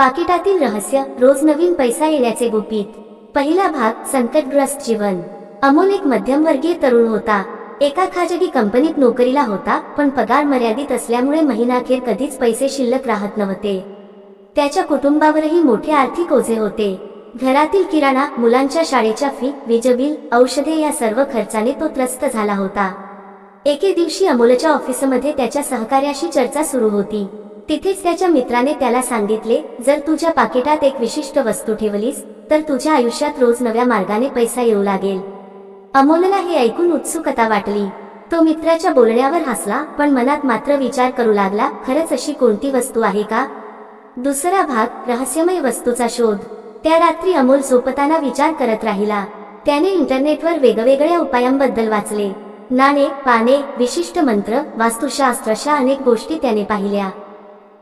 पाकिटातील रहस्य रोज नवीन पैसा येण्याचे गुपित. पहिला भाग संकटग्रस्त जीवन. अमोल एक मध्यमवर्गीय तरुण होता. एका खाजगी कंपनीत नोकरीला होता पण पगार मर्यादित असल्यामुळे महिनाखेर कधीच पैसे शिल्लक राहत नव्हते. त्याच्या कुटुंबावरही मोठे आर्थिक ओझे होते. घरातील किराणा मुलांच्या शाळेच्या फी विजबिल औषधे या सर्व खर्चाने तो त्रस्त झाला होता. एके दिवशी अमोलच्या ऑफिसमध्ये त्याच्या सहकार्याशी चर्चा सुरू होती. तिथेच त्याच्या मित्राने त्याला सांगितले जर तुझ्या पाकिटात एक विशिष्ट वस्तू ठेवलीस तर तुझ्या आयुष्यात रोज नव्या मार्गाने पैसा येऊ लागेल. अमोलला हे ऐकून उत्सुकता वाटली. तो मित्राच्या बोलण्यावर हसला पण मनात मात्र विचार करू लागला खरंच अशी कोणती वस्तू आहे का? दुसरा भाग रहस्यमय वस्तूचा शोध. त्या रात्री अमोल झोपताना विचार करत राहिला. त्याने इंटरनेटवर वेगवेगळ्या उपायांबद्दल वाचले. नाणे पाने विशिष्ट मंत्र वास्तुशास्त्र अशा अनेक गोष्टी त्याने पाहिल्या.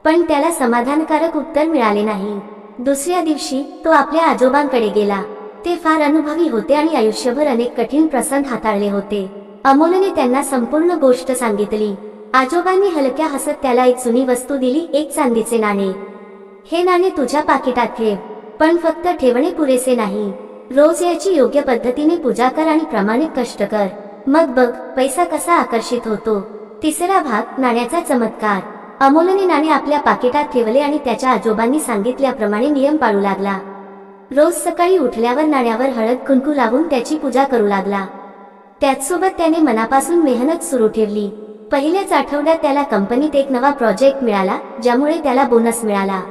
पण त्याला समाधानकारक उत्तर मिळाले नाही. दुसऱ्या दिवशी तो आपल्या आजोबांकडे गेला. ते फार अनुभवी होते आणि आयुष्यभर अनेक कठीण प्रसंग हाताळले होते. अमोलने त्यांना संपूर्ण गोष्ट सांगितली. आजोबांनी हलक्या हसत त्याला एक जुनी वस्तू दिली एक चांदीचे नाणे. हे नाणे तुझ्या पाकिटात ठेव पण फक्त ठेवणे पुरेसे नाही. रोज याची योग्य पद्धतीने पूजा कर आणि प्रामाणिक कष्ट कर. मग बघ पैसा कसा आकर्षित होतो. तिसरा भाग नाण्याचा चमत्कार. अमोलने नाणे आपल्या पाकिटात ठेवले आणि त्याच्या आजोबांनी सांगितल्याप्रमाणे नियम पाळू लागला. रोज सकाळी उठल्यावर नाण्यावर हळद कुंकू लावून त्याची पूजा करू लागला. त्याचसोबत त्याने मनापासून मेहनत सुरू ठेवली. पहिल्याच आठवड्यात त्याला कंपनीत एक नवा प्रोजेक्ट मिळाला ज्यामुळे त्याला बोनस मिळाला.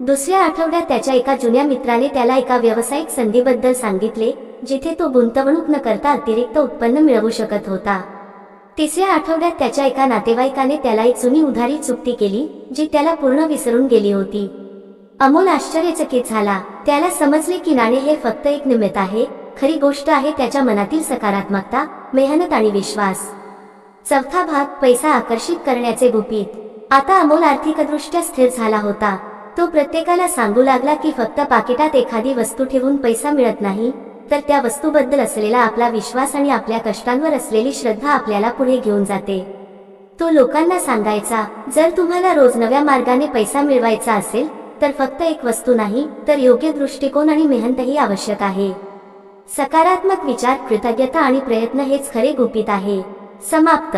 दुसऱ्या आठवड्यात त्याच्या एका जुन्या मित्राने त्याला एका व्यावसायिक संधीबद्दल सांगितले जिथे तो गुंतवणूक न करता अतिरिक्त उत्पन्न मिळवू शकत होता. तिसऱ्या आठवड्यात त्याच्या एका नातेवाईकाने त्याला एक जुनी उधारी चुकती केली जी त्याला पूर्ण विसरून गेली होती. अमोल आश्चर्यचकित झाला. त्याला समजले की नाणे हे फक्त एक निमित्त आहे खरी गोष्ट आहे त्याच्या मनातील सकारात्मकता मेहनत आणि विश्वास. चौथा भाग पैसा आकर्षित करण्याचे गुपित. आता अमोल आर्थिकदृष्ट्या स्थिर झाला होता. तो प्रत्येकाला सांगू लागला की फक्त पाकिटात एखादी वस्तू ठेवून पैसा मिळत नाही तर त्या वस्तूबद्दल असलेला आपला विश्वास आणि आपल्या कष्टांवर असलेली श्रद्धा आपल्याला पुढे घेऊन जाते. तो लोकांना सांगायचा जर तुम्हाला रोज नव्या मार्गाने पैसा मिळवायचा असेल तर फक्त एक वस्तू नाही तर योग्य दृष्टिकोन आणि मेहनतही आवश्यक आहे. सकारात्मक विचार कृतज्ञता आणि प्रयत्न हेच खरे गुपित आहे. समाप्त.